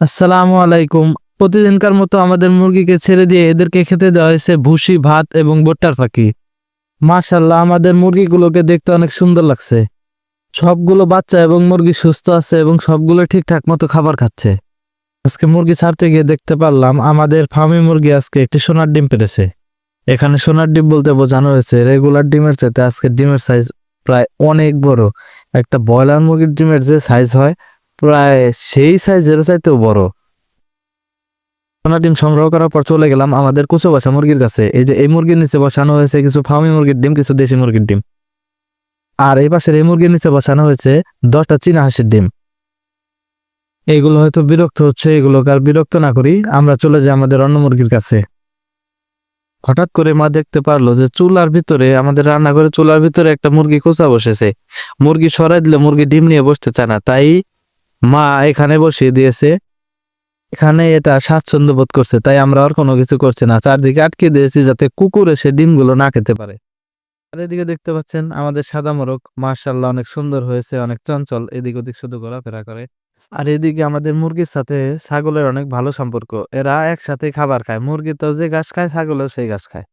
আসসালামু আলাইকুম। প্রতিদিনকার মতো আমাদের মুরগিকে ছেড়ে দিয়ে এদেরকে খেতে দেওয়া হয়েছে ভুসি, ভাত এবং ভুট্টার ফাঁকি। মাশাল্লাহ আমাদের মুরগিগুলোকে দেখতে অনেক সুন্দর লাগছে। সবগুলো বাচ্চা এবং মুরগি সুস্থ আছে এবং সবগুলো ঠিকঠাক মতো খাবার খাচ্ছে। আজকে মুরগি ছাড়তে গিয়ে দেখতে পারলাম, আমাদের ফার্মি মুরগি আজকে একটি সোনার ডিম পেরেছে। এখানে সোনার ডিম বলতে বোঝানো হয়েছে, রেগুলার ডিমের চাইতে আজকে ডিমের সাইজ প্রায় অনেক বড়। একটা ব্রয়লার মুরগির ডিমের যে সাইজ হয় প্রায় সেই সাইজের চাইতেও বড়। সোনা ডিম সংগ্রহ করার পর চলে গেলাম আমাদের কুচো বসা মুরগির কাছে। এই যে এই মুরগির নিচে বসানো হয়েছে কিছু ফার্মি মুরগির ডিম, কিছু দেশি মুরগির ডিম। আর এই পাশের এই মুরগির নিচে বসানো হয়েছে দশটা চীনা হাঁসের ডিম। এইগুলো হয়তো বিরক্ত হচ্ছে, এগুলোকে আর বিরক্ত না করি, আমরা চলে যাই আমাদের অন্য মুরগির কাছে। হঠাৎ করে মা দেখতে পারল যে চুলার ভিতরে, আমাদের রান্নাঘরে চুলার ভিতরে একটা মুরগি কোচা বসেছে। মুরগি সরাই দিলে মুরগি ডিম নিয়ে বসতে চায় না, তাই মা এখানে বসিয়ে দিয়েছে। এখানে এটা স্বাচ্ছন্দ্য বোধ করছে, তাই আমরা আর কোনো কিছু করছি না। চারদিকে আটকে দিয়েছি যাতে কুকুর এসে ডিমগুলো না খেতে পারে। আর এদিকে দেখতে পাচ্ছেন আমাদের সাদা মোরগ মার্শাল্লাহ অনেক সুন্দর হয়েছে, অনেক চঞ্চল, এদিক ওদিক শুধু ঘোরাফেরা করে। আর এদিকে আমাদের মুরগির সাথে ছাগলের অনেক ভালো সম্পর্ক, এরা একসাথে খাবার খায়, মুরগি তো যে ঘাস খায়, ছাগলও সেই ঘাস খায়।